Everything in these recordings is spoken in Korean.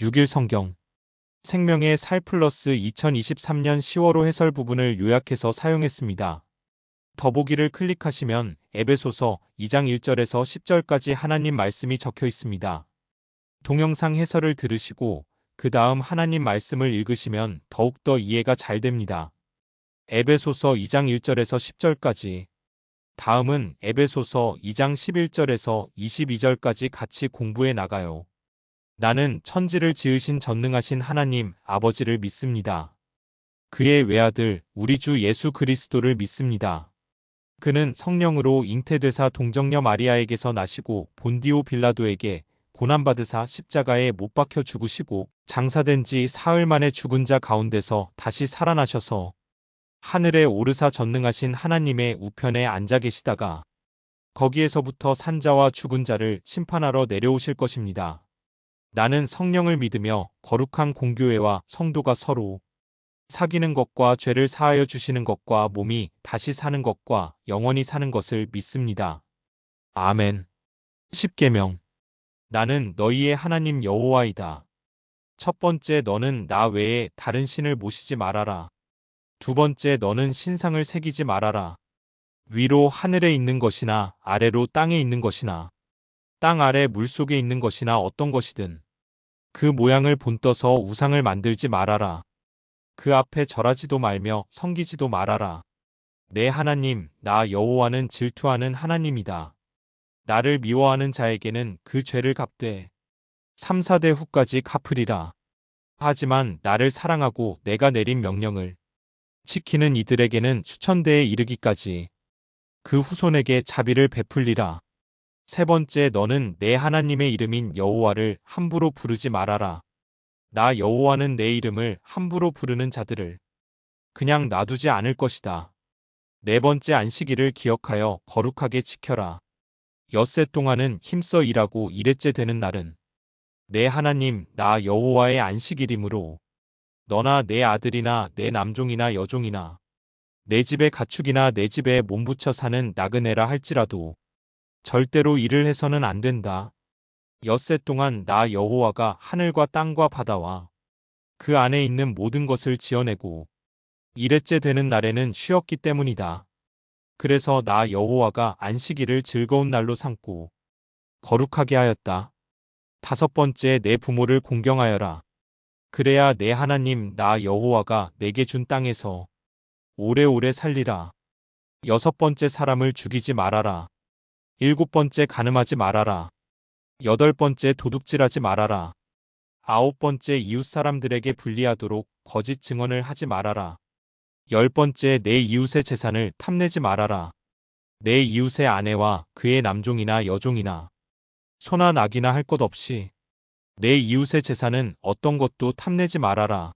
6일 성경 생명의 살 플러스 2023년 10월호 해설 부분을 요약해서 사용했습니다. 더보기를 클릭하시면 에베소서 2장 1절에서 10절까지 하나님 말씀이 적혀 있습니다. 동영상 해설을 들으시고 그 다음 하나님 말씀을 읽으시면 더욱더 이해가 잘 됩니다. 에베소서 2장 1절에서 10절까지 다음은 에베소서 2장 11절에서 22절까지 같이 공부해 나가요. 나는 천지를 지으신 전능하신 하나님 아버지를 믿습니다. 그의 외아들 우리 주 예수 그리스도를 믿습니다. 그는 성령으로 잉태되사 동정녀 마리아에게서 나시고 본디오 빌라도에게 고난받으사 십자가에 못 박혀 죽으시고 장사된 지 사흘 만에 죽은 자 가운데서 다시 살아나셔서 하늘에 오르사 전능하신 하나님의 우편에 앉아 계시다가 거기에서부터 산자와 죽은 자를 심판하러 내려오실 것입니다. 나는 성령을 믿으며 거룩한 공교회와 성도가 서로 사귀는 것과 죄를 사하여 주시는 것과 몸이 다시 사는 것과 영원히 사는 것을 믿습니다. 아멘. 10계명 나는 너희의 하나님 여호와이다. 첫 번째 너는 나 외에 다른 신을 모시지 말아라. 두 번째 너는 신상을 새기지 말아라. 위로 하늘에 있는 것이나 아래로 땅에 있는 것이나 땅 아래 물 속에 있는 것이나 어떤 것이든 그 모양을 본떠서 우상을 만들지 말아라. 그 앞에 절하지도 말며 섬기지도 말아라. 내 하나님, 나 여호와는 질투하는 하나님이다. 나를 미워하는 자에게는 그 죄를 갚되 3, 4대 후까지 갚으리라. 하지만 나를 사랑하고 내가 내린 명령을 지키는 이들에게는 수천대에 이르기까지 그 후손에게 자비를 베풀리라. 세 번째 너는 내 하나님의 이름인 여호와를 함부로 부르지 말아라. 나 여호와는 내 이름을 함부로 부르는 자들을 그냥 놔두지 않을 것이다. 네 번째 안식일을 기억하여 거룩하게 지켜라. 엿새 동안은 힘써 일하고 일회째 되는 날은 내 하나님 나 여호와의 안식일이므로 너나 내 아들이나 내 남종이나 여종이나 내 집의 가축이나 내 집에 몸붙여 사는 나그네라 할지라도 절대로 일을 해서는 안 된다. 엿새 동안 나 여호와가 하늘과 땅과 바다와 그 안에 있는 모든 것을 지어내고 일회째 되는 날에는 쉬었기 때문이다. 그래서 나 여호와가 안식일을 즐거운 날로 삼고 거룩하게 하였다. 다섯 번째 내 부모를 공경하여라. 그래야 내 하나님 나 여호와가 내게 준 땅에서 오래오래 살리라. 여섯 번째 사람을 죽이지 말아라. 일곱 번째 가늠하지 말아라. 여덟 번째 도둑질하지 말아라. 아홉 번째 이웃 사람들에게 불리하도록 거짓 증언을 하지 말아라. 열 번째 내 이웃의 재산을 탐내지 말아라. 내 이웃의 아내와 그의 남종이나 여종이나 소나 낙이나 할 것 없이 내 이웃의 재산은 어떤 것도 탐내지 말아라.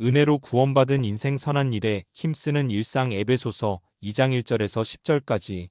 은혜로 구원받은 인생 선한 일에 힘쓰는 일상 에베소서 2장 1절에서 10절까지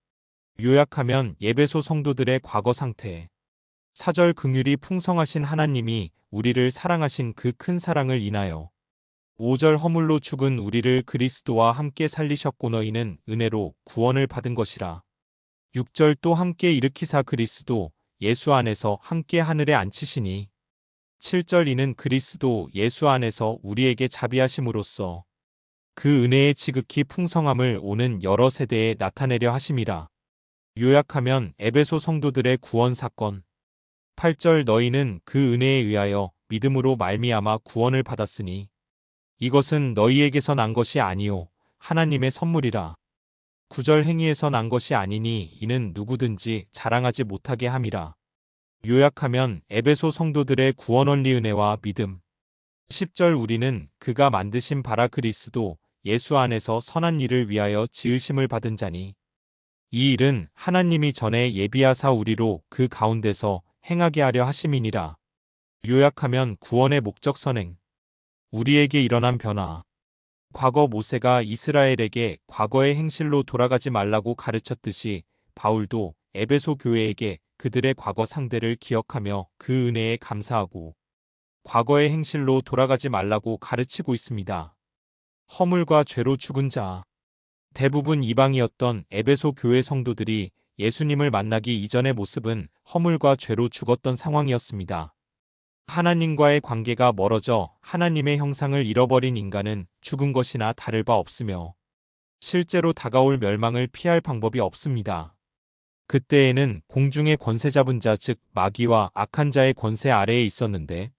요약하면 예배소 성도들의 과거 상태 사절 긍휼이 풍성하신 하나님이 우리를 사랑하신 그 큰 사랑을 인하여 5절 허물로 죽은 우리를 그리스도와 함께 살리셨고 너희는 은혜로 구원을 받은 것이라. 6절 또 함께 일으키사 그리스도 예수 안에서 함께 하늘에 앉히시니 7절 이는 그리스도 예수 안에서 우리에게 자비하심으로써 그 은혜의 지극히 풍성함을 오는 여러 세대에 나타내려 하심이라. 요약하면 에베소 성도들의 구원 사건 8절 너희는 그 은혜에 의하여 믿음으로 말미암아 구원을 받았으니 이것은 너희에게서 난 것이 아니요 하나님의 선물이라. 9절 행위에서 난 것이 아니니 이는 누구든지 자랑하지 못하게 함이라. 요약하면 에베소 성도들의 구원 원리 은혜와 믿음. 10절 우리는 그가 만드신 바라 그리스도 예수 안에서 선한 일을 위하여 지으심을 받은 자니 이 일은 하나님이 전에 예비하사 우리로 그 가운데서 행하게 하려 하심이니라. 요약하면 구원의 목적 선행. 우리에게 일어난 변화. 과거 모세가 이스라엘에게 과거의 행실로 돌아가지 말라고 가르쳤듯이 바울도 에베소 교회에게 그들의 과거 상대를 기억하며 그 은혜에 감사하고 과거의 행실로 돌아가지 말라고 가르치고 있습니다. 허물과 죄로 죽은 자. 대부분 이방이었던 에베소 교회 성도들이 예수님을 만나기 이전의 모습은 허물과 죄로 죽었던 상황이었습니다. 하나님과의 관계가 멀어져 하나님의 형상을 잃어버린 인간은 죽은 것이나 다를 바 없으며 실제로 다가올 멸망을 피할 방법이 없습니다. 그때에는 공중의 권세 잡은 자, 즉 마귀와 악한 자의 권세 아래에 있었는데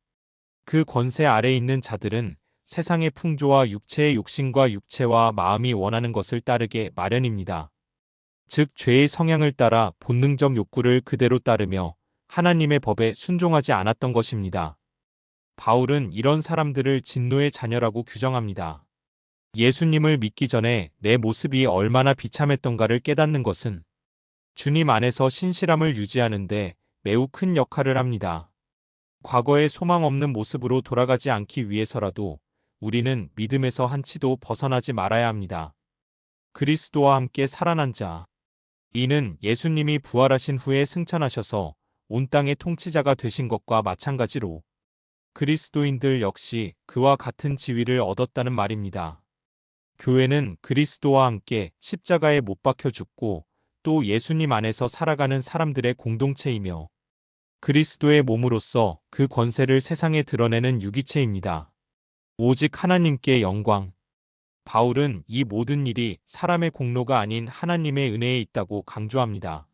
그 권세 아래에 있는 자들은 세상의 풍조와 육체의 욕심과 육체와 마음이 원하는 것을 따르게 마련입니다. 즉 죄의 성향을 따라 본능적 욕구를 그대로 따르며 하나님의 법에 순종하지 않았던 것입니다. 바울은 이런 사람들을 진노의 자녀라고 규정합니다. 예수님을 믿기 전에 내 모습이 얼마나 비참했던가를 깨닫는 것은 주님 안에서 신실함을 유지하는데 매우 큰 역할을 합니다. 과거의 소망 없는 모습으로 돌아가지 않기 위해서라도 우리는 믿음에서 한치도 벗어나지 말아야 합니다. 그리스도와 함께 살아난 자. 이는 예수님이 부활하신 후에 승천하셔서 온 땅의 통치자가 되신 것과 마찬가지로 그리스도인들 역시 그와 같은 지위를 얻었다는 말입니다. 교회는 그리스도와 함께 십자가에 못 박혀 죽고 또 예수님 안에서 살아가는 사람들의 공동체이며 그리스도의 몸으로서 그 권세를 세상에 드러내는 유기체입니다. 오직 하나님께 영광. 바울은 이 모든 일이 사람의 공로가 아닌 하나님의 은혜에 있다고 강조합니다.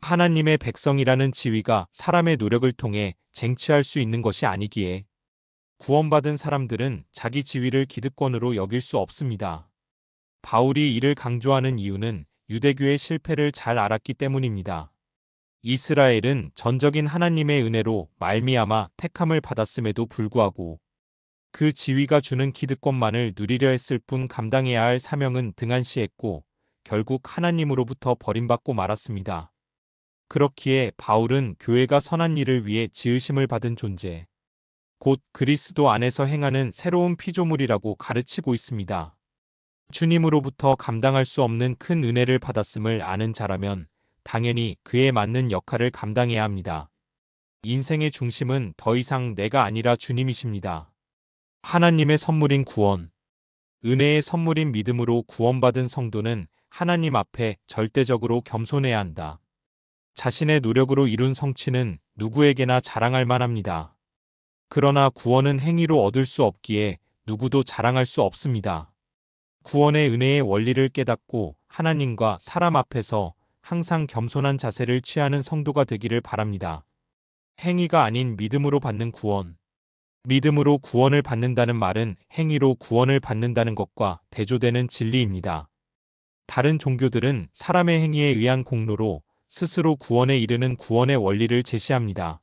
하나님의 백성이라는 지위가 사람의 노력을 통해 쟁취할 수 있는 것이 아니기에 구원받은 사람들은 자기 지위를 기득권으로 여길 수 없습니다. 바울이 이를 강조하는 이유는 유대교의 실패를 잘 알았기 때문입니다. 이스라엘은 전적인 하나님의 은혜로 말미암아 택함을 받았음에도 불구하고 그 지위가 주는 기득권만을 누리려 했을 뿐 감당해야 할 사명은 등한시했고 결국 하나님으로부터 버림받고 말았습니다. 그렇기에 바울은 교회가 선한 일을 위해 지으심을 받은 존재, 곧 그리스도 안에서 행하는 새로운 피조물이라고 가르치고 있습니다. 주님으로부터 감당할 수 없는 큰 은혜를 받았음을 아는 자라면 당연히 그에 맞는 역할을 감당해야 합니다. 인생의 중심은 더 이상 내가 아니라 주님이십니다. 하나님의 선물인 구원. 은혜의 선물인 믿음으로 구원받은 성도는 하나님 앞에 절대적으로 겸손해야 한다. 자신의 노력으로 이룬 성취는 누구에게나 자랑할 만합니다. 그러나 구원은 행위로 얻을 수 없기에 누구도 자랑할 수 없습니다. 구원의 은혜의 원리를 깨닫고 하나님과 사람 앞에서 항상 겸손한 자세를 취하는 성도가 되기를 바랍니다. 행위가 아닌 믿음으로 받는 구원. 믿음으로 구원을 받는다는 말은 행위로 구원을 받는다는 것과 대조되는 진리입니다. 다른 종교들은 사람의 행위에 의한 공로로 스스로 구원에 이르는 구원의 원리를 제시합니다.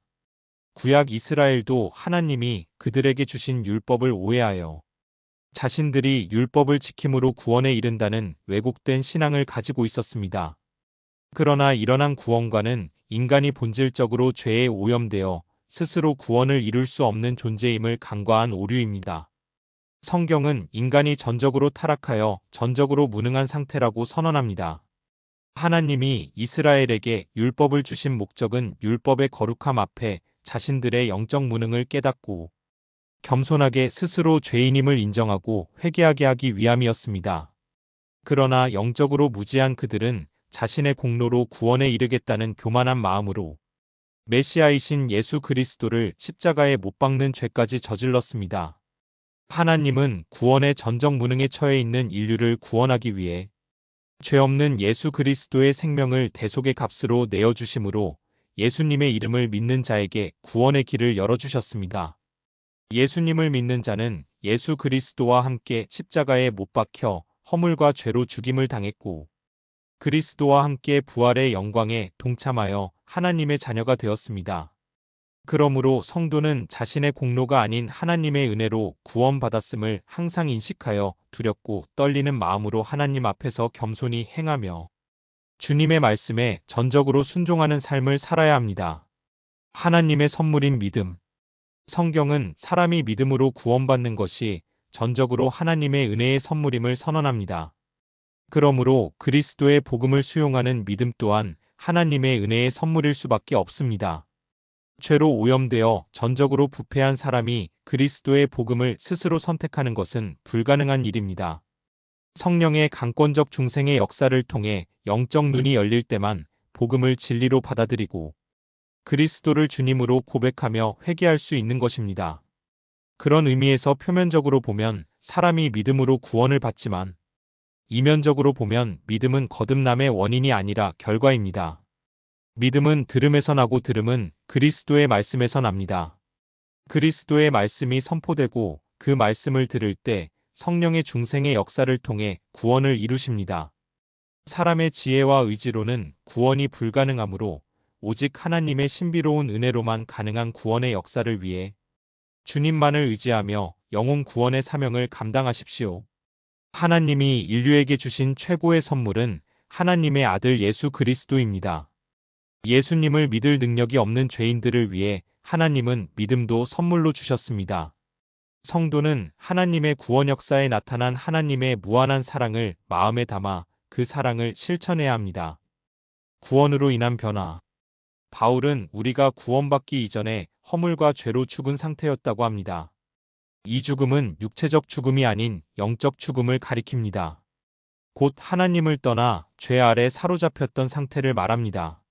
구약 이스라엘도 하나님이 그들에게 주신 율법을 오해하여 자신들이 율법을 지킴으로 구원에 이른다는 왜곡된 신앙을 가지고 있었습니다. 그러나 일어난 구원과는 인간이 본질적으로 죄에 오염되어 스스로 구원을 이룰 수 없는 존재임을 간과한 오류입니다. 성경은 인간이 전적으로 타락하여 전적으로 무능한 상태라고 선언합니다. 하나님이 이스라엘에게 율법을 주신 목적은 율법의 거룩함 앞에 자신들의 영적 무능을 깨닫고 겸손하게 스스로 죄인임을 인정하고 회개하게 하기 위함이었습니다. 그러나 영적으로 무지한 그들은 자신의 공로로 구원에 이르겠다는 교만한 마음으로 메시아이신 예수 그리스도를 십자가에 못 박는 죄까지 저질렀습니다. 하나님은 구원의 전적 무능에 처해 있는 인류를 구원하기 위해 죄 없는 예수 그리스도의 생명을 대속의 값으로 내어주심으로 예수님의 이름을 믿는 자에게 구원의 길을 열어주셨습니다. 예수님을 믿는 자는 예수 그리스도와 함께 십자가에 못 박혀 허물과 죄로 죽임을 당했고 그리스도와 함께 부활의 영광에 동참하여 하나님의 자녀가 되었습니다. 그러므로 성도는 자신의 공로가 아닌 하나님의 은혜로 구원받았음을 항상 인식하여 두렵고 떨리는 마음으로 하나님 앞에서 겸손히 행하며 주님의 말씀에 전적으로 순종하는 삶을 살아야 합니다. 하나님의 선물인 믿음. 성경은 사람이 믿음으로 구원받는 것이 전적으로 하나님의 은혜의 선물임을 선언합니다. 그러므로 그리스도의 복음을 수용하는 믿음 또한 하나님의 은혜의 선물일 수밖에 없습니다. 죄로 오염되어 전적으로 부패한 사람이 그리스도의 복음을 스스로 선택하는 것은 불가능한 일입니다. 성령의 강권적 중생의 역사를 통해 영적 눈이 열릴 때만 복음을 진리로 받아들이고 그리스도를 주님으로 고백하며 회개할 수 있는 것입니다. 그런 의미에서 표면적으로 보면 사람이 믿음으로 구원을 받지만 이면적으로 보면 믿음은 거듭남의 원인이 아니라 결과입니다. 믿음은 들음에서 나고 들음은 그리스도의 말씀에서 납니다. 그리스도의 말씀이 선포되고 그 말씀을 들을 때 성령의 중생의 역사를 통해 구원을 이루십니다. 사람의 지혜와 의지로는 구원이 불가능하므로 오직 하나님의 신비로운 은혜로만 가능한 구원의 역사를 위해 주님만을 의지하며 영혼 구원의 사명을 감당하십시오. 하나님이 인류에게 주신 최고의 선물은 하나님의 아들 예수 그리스도입니다. 예수님을 믿을 능력이 없는 죄인들을 위해 하나님은 믿음도 선물로 주셨습니다. 성도는 하나님의 구원 역사에 나타난 하나님의 무한한 사랑을 마음에 담아 그 사랑을 실천해야 합니다. 구원으로 인한 변화. 바울은 우리가 구원받기 이전에 허물과 죄로 죽은 상태였다고 합니다. 이 죽음은 육체적 죽음이 아닌 영적 죽음을 가리킵니다. 곧 하나님을 떠나 죄 아래 사로잡혔던 상태를 말합니다.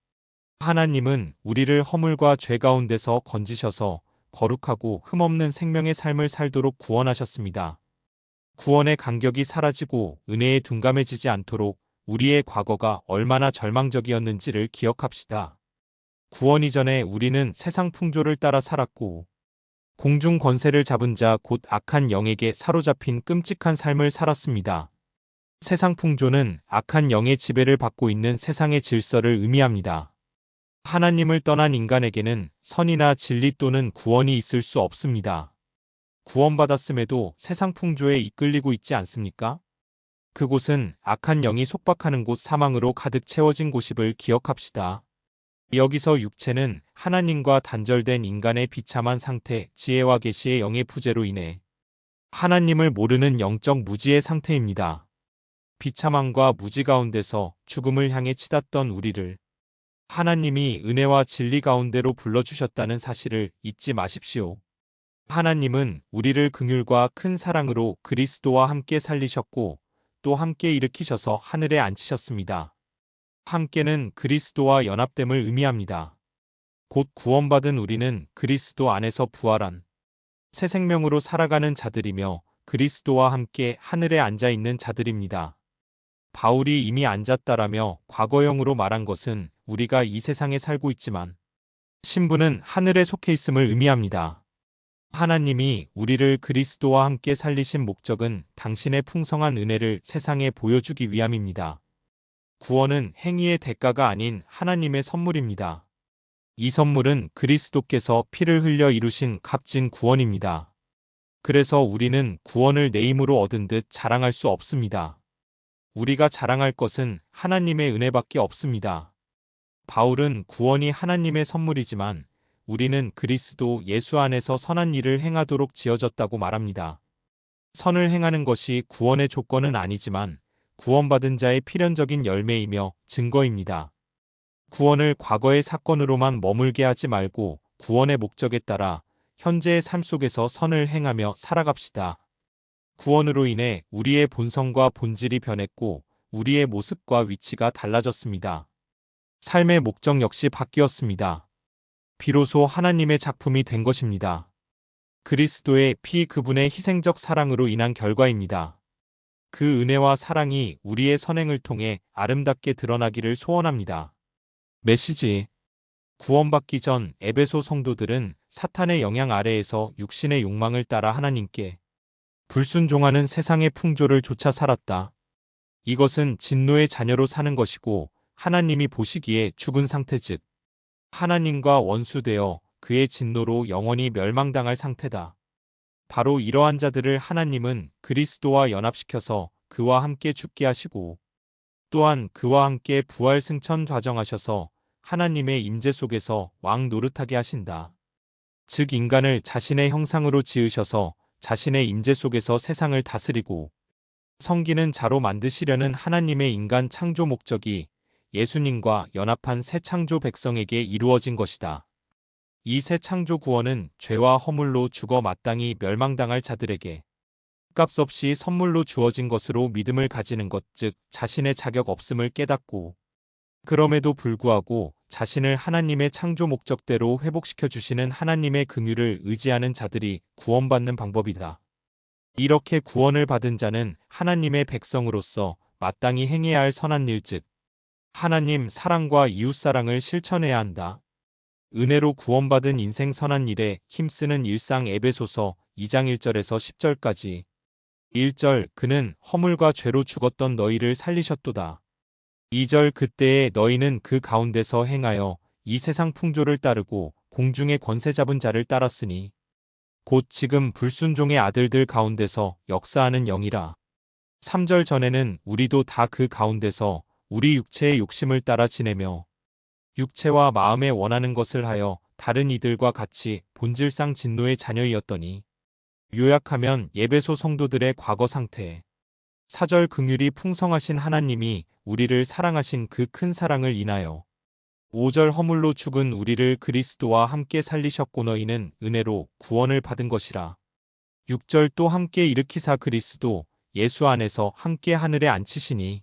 하나님은 우리를 허물과 죄 가운데서 건지셔서 거룩하고 흠없는 생명의 삶을 살도록 구원하셨습니다. 구원의 간격이 사라지고 은혜에 둔감해지지 않도록 우리의 과거가 얼마나 절망적이었는지를 기억합시다. 구원 이전에 우리는 세상 풍조를 따라 살았고 공중 권세를 잡은 자 곧 악한 영에게 사로잡힌 끔찍한 삶을 살았습니다. 세상 풍조는 악한 영의 지배를 받고 있는 세상의 질서를 의미합니다. 하나님을 떠난 인간에게는 선이나 진리 또는 구원이 있을 수 없습니다. 구원받았음에도 세상 풍조에 이끌리고 있지 않습니까? 그곳은 악한 영이 속박하는 곳 사망으로 가득 채워진 곳임을 기억합시다. 여기서 육체는 하나님과 단절된 인간의 비참한 상태, 지혜와 계시의 영의 부재로 인해 하나님을 모르는 영적 무지의 상태입니다. 비참함과 무지 가운데서 죽음을 향해 치닫던 우리를 하나님이 은혜와 진리 가운데로 불러주셨다는 사실을 잊지 마십시오. 하나님은 우리를 긍휼과 큰 사랑으로 그리스도와 함께 살리셨고 또 함께 일으키셔서 하늘에 앉히셨습니다. 함께는 그리스도와 연합됨을 의미합니다. 곧 구원받은 우리는 그리스도 안에서 부활한 새 생명으로 살아가는 자들이며 그리스도와 함께 하늘에 앉아 있는 자들입니다. 바울이 이미 앉았다라며 과거형으로 말한 것은 우리가 이 세상에 살고 있지만 신부는 하늘에 속해 있음을 의미합니다. 하나님이 우리를 그리스도와 함께 살리신 목적은 당신의 풍성한 은혜를 세상에 보여주기 위함입니다. 구원은 행위의 대가가 아닌 하나님의 선물입니다. 이 선물은 그리스도께서 피를 흘려 이루신 값진 구원입니다. 그래서 우리는 구원을 내 힘으로 얻은 듯 자랑할 수 없습니다. 우리가 자랑할 것은 하나님의 은혜밖에 없습니다. 바울은 구원이 하나님의 선물이지만 우리는 그리스도 예수 안에서 선한 일을 행하도록 지어졌다고 말합니다. 선을 행하는 것이 구원의 조건은 아니지만 구원받은 자의 필연적인 열매이며 증거입니다. 구원을 과거의 사건으로만 머물게 하지 말고 구원의 목적에 따라 현재의 삶 속에서 선을 행하며 살아갑시다. 구원으로 인해 우리의 본성과 본질이 변했고 우리의 모습과 위치가 달라졌습니다. 삶의 목적 역시 바뀌었습니다. 비로소 하나님의 작품이 된 것입니다. 그리스도의 피 그분의 희생적 사랑으로 인한 결과입니다. 그 은혜와 사랑이 우리의 선행을 통해 아름답게 드러나기를 소원합니다. 메시지 구원받기 전 에베소 성도들은 사탄의 영향 아래에서 육신의 욕망을 따라 하나님께 불순종하는 세상의 풍조를 쫓아 살았다. 이것은 진노의 자녀로 사는 것이고 하나님이 보시기에 죽은 상태 즉 하나님과 원수되어 그의 진노로 영원히 멸망당할 상태다. 바로 이러한 자들을 하나님은 그리스도와 연합시켜서 그와 함께 죽게 하시고 또한 그와 함께 부활 승천 좌정하셔서 하나님의 임재 속에서 왕 노릇하게 하신다. 즉 인간을 자신의 형상으로 지으셔서 자신의 임재 속에서 세상을 다스리고 성기는 자로 만드시려는 하나님의 인간 창조 목적이 예수님과 연합한 새 창조 백성에게 이루어진 것이다. 이 새 창조 구원은 죄와 허물로 죽어 마땅히 멸망당할 자들에게 값 없이 선물로 주어진 것으로 믿음을 가지는 것, 즉 자신의 자격 없음을 깨닫고 그럼에도 불구하고 자신을 하나님의 창조 목적대로 회복시켜 주시는 하나님의 긍휼을 의지하는 자들이 구원받는 방법이다. 이렇게 구원을 받은 자는 하나님의 백성으로서 마땅히 행해야 할 선한 일, 즉 하나님 사랑과 이웃 사랑을 실천해야 한다. 은혜로 구원받은 인생 선한 일에 힘쓰는 일상 에베소서 2장 1절에서 10절까지 1절 그는 허물과 죄로 죽었던 너희를 살리셨도다. 2절 그때에 너희는 그 가운데서 행하여 이 세상 풍조를 따르고 공중의 권세 잡은 자를 따랐으니 곧 지금 불순종의 아들들 가운데서 역사하는 영이라. 3절 전에는 우리도 다 그 가운데서 우리 육체의 욕심을 따라 지내며 육체와 마음에 원하는 것을 하여 다른 이들과 같이 본질상 진노의 자녀이었더니 요약하면 예배소 성도들의 과거 상태. 사절 긍휼이 풍성하신 하나님이 우리를 사랑하신 그 큰 사랑을 인하여 5절 허물로 죽은 우리를 그리스도와 함께 살리셨고 너희는 은혜로 구원을 받은 것이라. 6절 또 함께 일으키사 그리스도 예수 안에서 함께 하늘에 앉히시니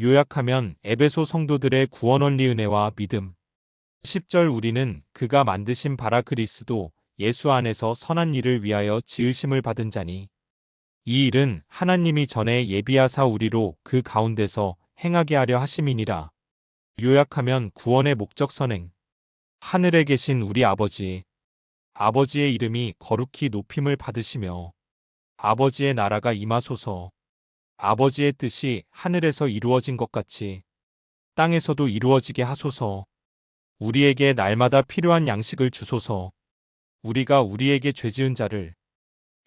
요약하면 에베소 성도들의 구원 원리 은혜와 믿음. 10절 우리는 그가 만드신 바라 그리스도 예수 안에서 선한 일을 위하여 지으심을 받은 자니 이 일은 하나님이 전에 예비하사 우리로 그 가운데서 행하게 하려 하심이니라. 요약하면 구원의 목적 선행. 하늘에 계신 우리 아버지. 아버지의 이름이 거룩히 높임을 받으시며 아버지의 나라가 임하소서. 아버지의 뜻이 하늘에서 이루어진 것 같이 땅에서도 이루어지게 하소서. 우리에게 날마다 필요한 양식을 주소서. 우리가 우리에게 죄 지은 자를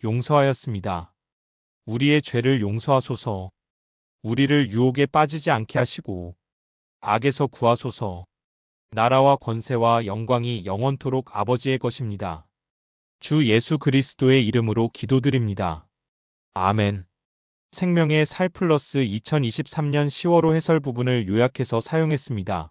용서하였습니다. 우리의 죄를 용서하소서. 우리를 유혹에 빠지지 않게 하시고 악에서 구하소서. 나라와 권세와 영광이 영원토록 아버지의 것입니다. 주 예수 그리스도의 이름으로 기도드립니다. 아멘. 생명의 살 플러스 2023년 10월호 해설 부분을 요약해서 사용했습니다.